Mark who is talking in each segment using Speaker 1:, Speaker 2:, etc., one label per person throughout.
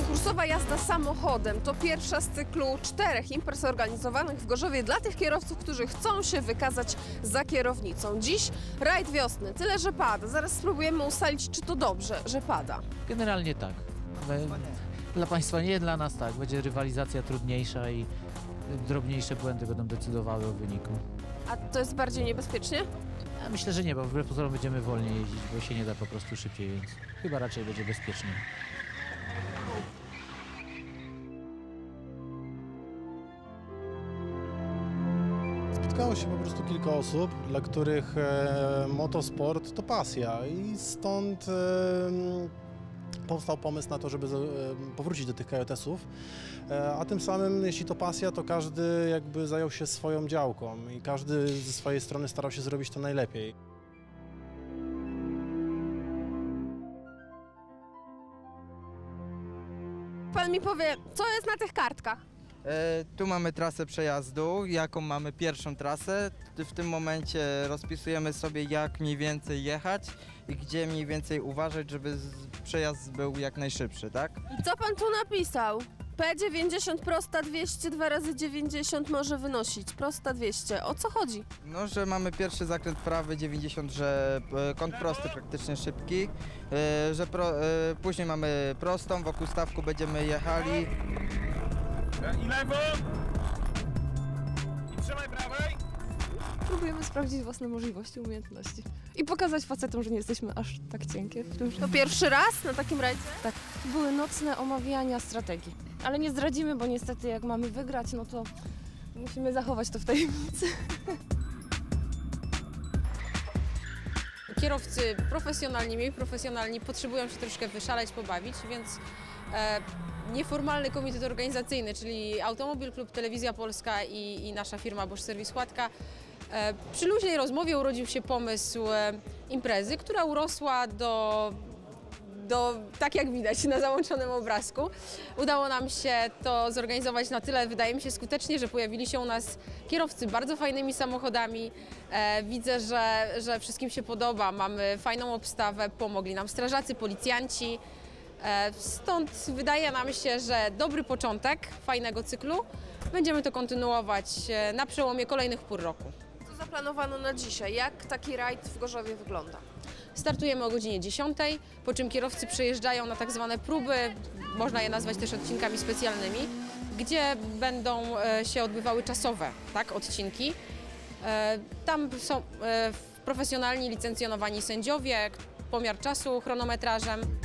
Speaker 1: Konkursowa jazda samochodem to pierwsza z cyklu czterech imprez organizowanych w Gorzowie dla tych kierowców, którzy chcą się wykazać za kierownicą. Dziś rajd wiosny, tyle że pada. Zaraz spróbujemy ustalić, czy to dobrze, że pada.
Speaker 2: Generalnie tak. Dla Państwa nie, dla nas tak. Będzie rywalizacja trudniejsza i drobniejsze błędy będą decydowały o wyniku.
Speaker 1: A to jest bardziej niebezpiecznie?
Speaker 2: Ja myślę, że nie, bo wbrew pozorom będziemy wolniej jeździć, bo się nie da po prostu szybciej, więc chyba raczej będzie bezpiecznie.
Speaker 3: Spotkało się po prostu kilka osób, dla których e, motosport to pasja i stąd e, powstał pomysł na to, żeby e, powrócić do tych KJS-ów, e, a tym samym, jeśli to pasja, to każdy jakby zajął się swoją działką i każdy ze swojej strony starał się zrobić to najlepiej.
Speaker 1: Pan mi powie, co jest na tych kartkach?
Speaker 4: E, tu mamy trasę przejazdu, jaką mamy pierwszą trasę. T- W tym momencie rozpisujemy sobie jak mniej więcej jechać i gdzie mniej więcej uważać, żeby z- przejazd był jak najszybszy, tak?
Speaker 1: I co pan tu napisał? P90 prosta 200, 2 razy 90 może wynosić. Prosta 200. O co chodzi?
Speaker 4: No, że mamy pierwszy zakręt prawy 90, że e, kąt prosty praktycznie szybki, e, że pro, e, później mamy prostą, wokół stawku będziemy jechali.
Speaker 5: I lewo. I trzymaj prawej.
Speaker 6: Próbujemy sprawdzić własne możliwości, umiejętności. I pokazać facetom, że nie jesteśmy aż tak cienkie w tym, że
Speaker 1: To pierwszy raz na takim rajdzie?
Speaker 6: były nocne omawiania strategii. Ale nie zdradzimy, bo niestety jak mamy wygrać, no to musimy zachować to w tajemnicy.
Speaker 7: kierowcy profesjonalni, mniej profesjonalni potrzebują się troszkę wyszaleć, pobawić, więc e, nieformalny komitet organizacyjny, czyli Automobil Klub Telewizja Polska i, i nasza firma Bosch Serwis Chładka, e, przy luźnej rozmowie urodził się pomysł e, imprezy, która urosła do do, tak jak widać na załączonym obrazku. Udało nam się to zorganizować na tyle, wydaje mi się, skutecznie, że pojawili się u nas kierowcy bardzo fajnymi samochodami. E, widzę, że, że wszystkim się podoba. Mamy fajną obstawę, pomogli nam strażacy, policjanci. E, stąd wydaje nam się, że dobry początek fajnego cyklu. Będziemy to kontynuować e, na przełomie kolejnych pół roku.
Speaker 1: Co zaplanowano na dzisiaj? Jak taki rajd w Gorzowie wygląda?
Speaker 7: Startujemy o godzinie 10, po czym kierowcy przyjeżdżają na tak zwane próby, można je nazwać też odcinkami specjalnymi, gdzie będą e, się odbywały czasowe tak, odcinki. Tam są profesjonalni, licencjonowani sędziowie, pomiar czasu chronometrażem.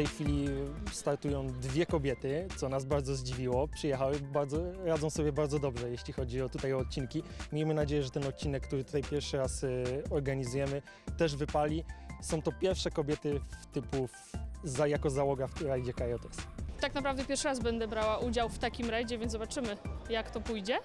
Speaker 8: Tej chwili startują dwie kobiety, co nas bardzo zdziwiło. Przyjechały, bardzo, radzą sobie bardzo dobrze, jeśli chodzi o tutaj o odcinki. Miejmy nadzieję, że ten odcinek, który tutaj pierwszy raz y, organizujemy, też wypali. Są to pierwsze kobiety w typu w, za, jako załoga w rajdzie KJS.
Speaker 9: tak naprawdę pierwszy raz będę brała udział w takim rajdzie, więc zobaczymy, jak to pójdzie.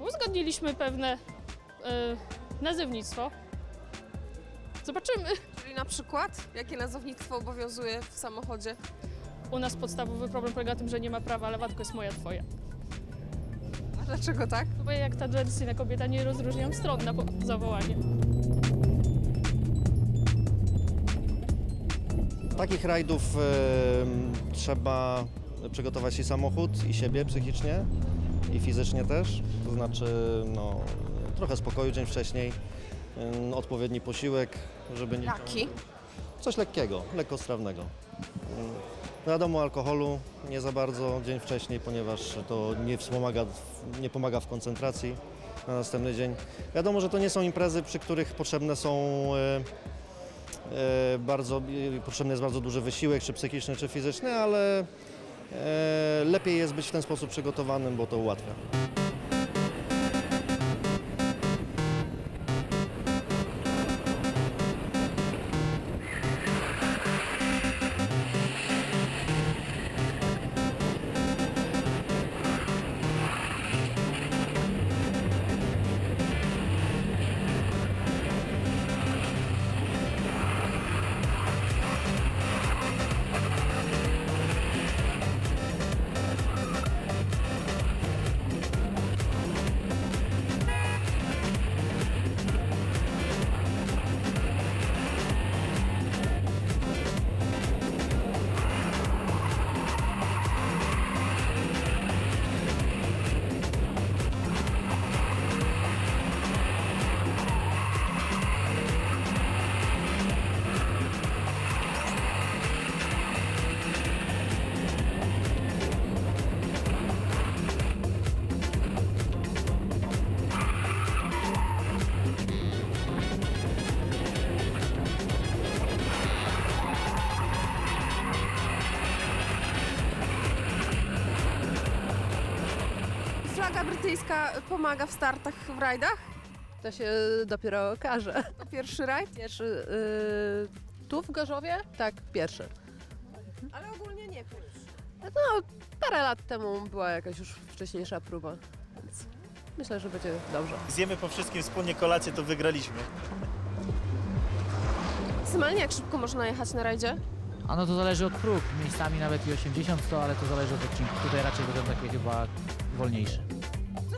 Speaker 9: Uzgodniliśmy pewne e, nazewnictwo. Zobaczymy.
Speaker 1: Czyli na przykład, jakie nazownictwo obowiązuje w samochodzie?
Speaker 9: U nas podstawowy problem polega na tym, że nie ma prawa, ale wadko jest moja, twoja.
Speaker 1: A dlaczego tak?
Speaker 9: Bo ja jak ta tradycyjna kobieta nie rozróżniam stron na po- zawołanie.
Speaker 10: Takich rajdów em, trzeba przygotować i samochód, i siebie psychicznie, i fizycznie też. To znaczy no, trochę spokoju dzień wcześniej, odpowiedni posiłek, żeby nie...
Speaker 1: Jaki?
Speaker 10: Coś lekkiego, lekkostrawnego. Wiadomo, alkoholu nie za bardzo dzień wcześniej, ponieważ to nie wspomaga, nie pomaga w koncentracji na następny dzień. Wiadomo, że to nie są imprezy, przy których potrzebne są e, e, bardzo, e, potrzebny jest bardzo duży wysiłek, czy psychiczny, czy fizyczny, ale e, lepiej jest być w ten sposób przygotowanym, bo to ułatwia.
Speaker 1: Koleżanka brytyjska pomaga w startach w rajdach?
Speaker 11: To się dopiero okaże.
Speaker 1: To pierwszy rajd?
Speaker 11: Pierwszy y, tu w Gorzowie? Tak, pierwszy.
Speaker 1: Ale ogólnie nie pierwszy.
Speaker 11: No, parę lat temu była jakaś już wcześniejsza próba, więc myślę, że będzie dobrze.
Speaker 12: Zjemy po wszystkim wspólnie kolację, to wygraliśmy.
Speaker 1: Maksymalnie jak szybko można jechać na rajdzie?
Speaker 2: A no to zależy od prób. Miejscami nawet i 80 100, ale to zależy od odcinku. Tutaj raczej będą takie chyba wolniejsze.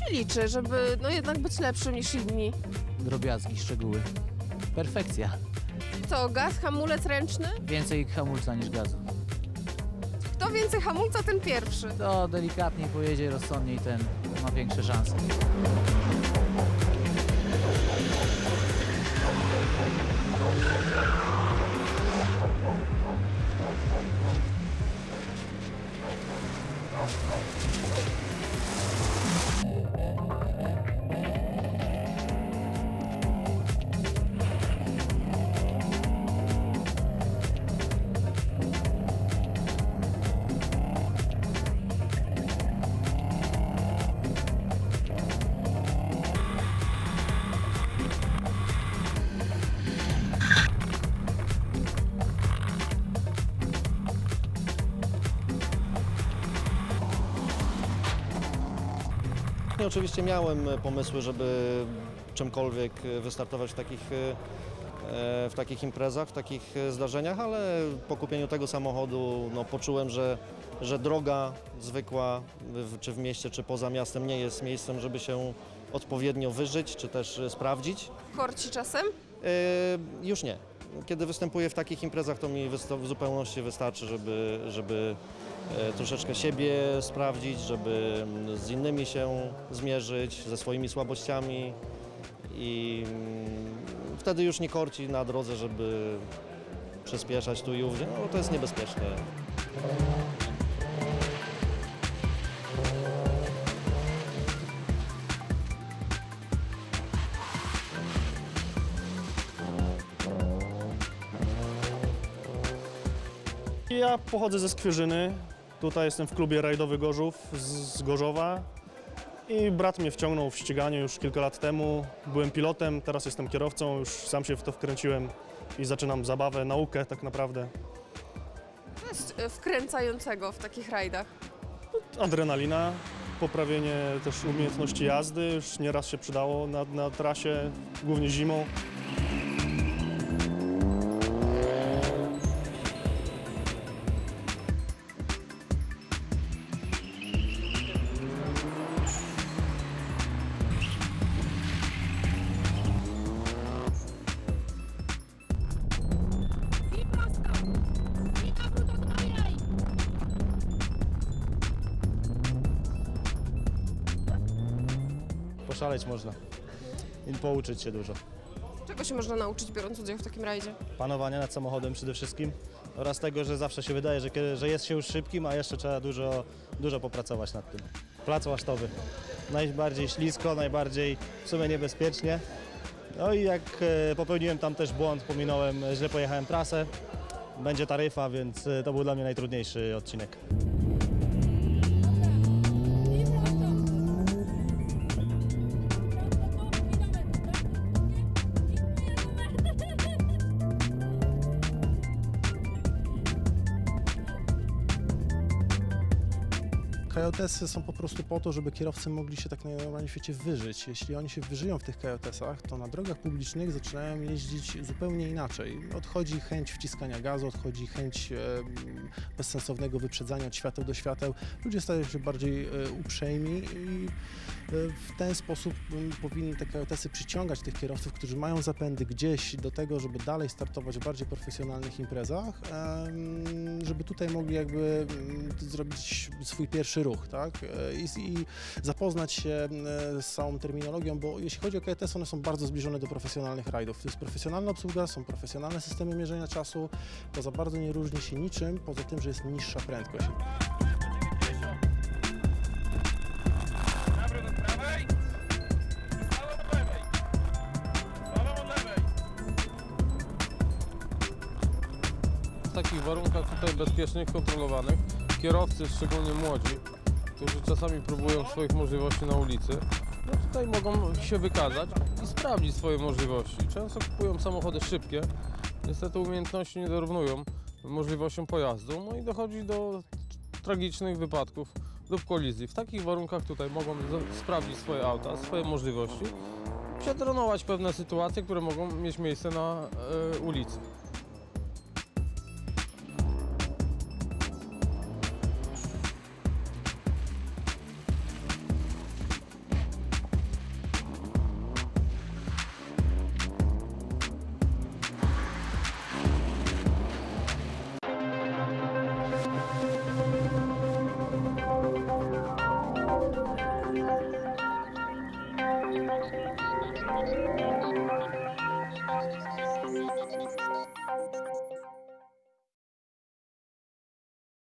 Speaker 1: Co się liczy, żeby no jednak być lepszym niż inni?
Speaker 2: Drobiazgi, szczegóły. Perfekcja.
Speaker 1: To gaz, hamulec ręczny?
Speaker 2: Więcej hamulca niż gazu.
Speaker 1: Kto więcej hamulca, ten pierwszy.
Speaker 2: To delikatniej pojedzie, rozsądniej ten ma większe szanse.
Speaker 10: I oczywiście miałem e, pomysły, żeby czymkolwiek e, wystartować w takich, e, w takich imprezach, w takich zdarzeniach, ale po kupieniu tego samochodu no, poczułem, że, że droga zwykła, czy w mieście, czy poza miastem nie jest miejscem, żeby się odpowiednio wyżyć, czy też sprawdzić.
Speaker 1: Korci czasem?
Speaker 10: E, Już nie. Kiedy występuję w takich imprezach, to mi w zupełności wystarczy, żeby, żeby e, troszeczkę siebie sprawdzić, żeby mm, z innymi się zmierzyć, ze swoimi słabościami i mm, wtedy już nie korci na drodze, żeby przyspieszać tu i ówdzie, no to jest niebezpieczne.
Speaker 13: Ja pochodzę ze Skwierzyny. Tutaj jestem w klubie rajdowy Gorzów z, Gorzowa. I brat mnie wciągnął w ściganie już kilka lat temu. Byłem pilotem, teraz jestem kierowcą, już sam się w to wkręciłem i zaczynam zabawę, naukę tak naprawdę.
Speaker 1: Co jest e, wkręcającego w takich rajdach?
Speaker 13: Adrenalina, poprawienie też umiejętności jazdy, już nieraz się przydało na, na trasie, głównie zimą.
Speaker 12: Poszaleć można i pouczyć się dużo.
Speaker 1: Czego się można nauczyć, biorąc udział w takim rajdzie?
Speaker 12: Panowania nad samochodem przede wszystkim oraz tego, że zawsze się wydaje, że, że jest się już szybkim, a jeszcze trzeba dużo, dużo popracować nad tym. Plac łasztowy. Najbardziej ślisko, najbardziej w sumie niebezpiecznie. No i jak e, popełniłem tam też błąd, pominąłem, źle pojechałem trasę. Będzie taryfa, więc e, to był dla mnie najtrudniejszy odcinek.
Speaker 3: KJS-y są po prostu po to, żeby kierowcy mogli się tak najnormalniej w świecie wyżyć. Jeśli oni się wyżyją w tych KJS-ach, to na drogach publicznych zaczynają jeździć zupełnie inaczej. Odchodzi chęć wciskania gazu, odchodzi chęć e, bezsensownego wyprzedzania od świateł do świateł. Ludzie stają się bardziej e, uprzejmi i e, w ten sposób powinny te KJS-y przyciągać tych kierowców, którzy mają zapędy gdzieś do tego, żeby dalej startować w bardziej profesjonalnych imprezach, żeby tutaj mogli jakby zrobić swój pierwszy ruch, tak? E, I, i zapoznać się e, z całą terminologią, bo jeśli chodzi o KTS, one są bardzo zbliżone do profesjonalnych rajdów. To jest profesjonalna obsługa, są profesjonalne systemy mierzenia czasu, to za bardzo nie różni się niczym, poza tym, że jest niższa prędkość.
Speaker 14: W takich warunkach tutaj bezpiecznych, kontrolowanych, kierowcy, szczególnie młodzi, którzy czasami próbują swoich możliwości na ulicy, no tutaj mogą się wykazać i sprawdzić swoje możliwości. Często kupują samochody szybkie, niestety umiejętności nie dorównują możliwościom pojazdu, no i dochodzi do tragicznych wypadków lub kolizji. W takich warunkach tutaj mogą sprawdzić swoje auta, swoje możliwości, przetrenować pewne sytuacje, które mogą mieć miejsce na e, ulicy.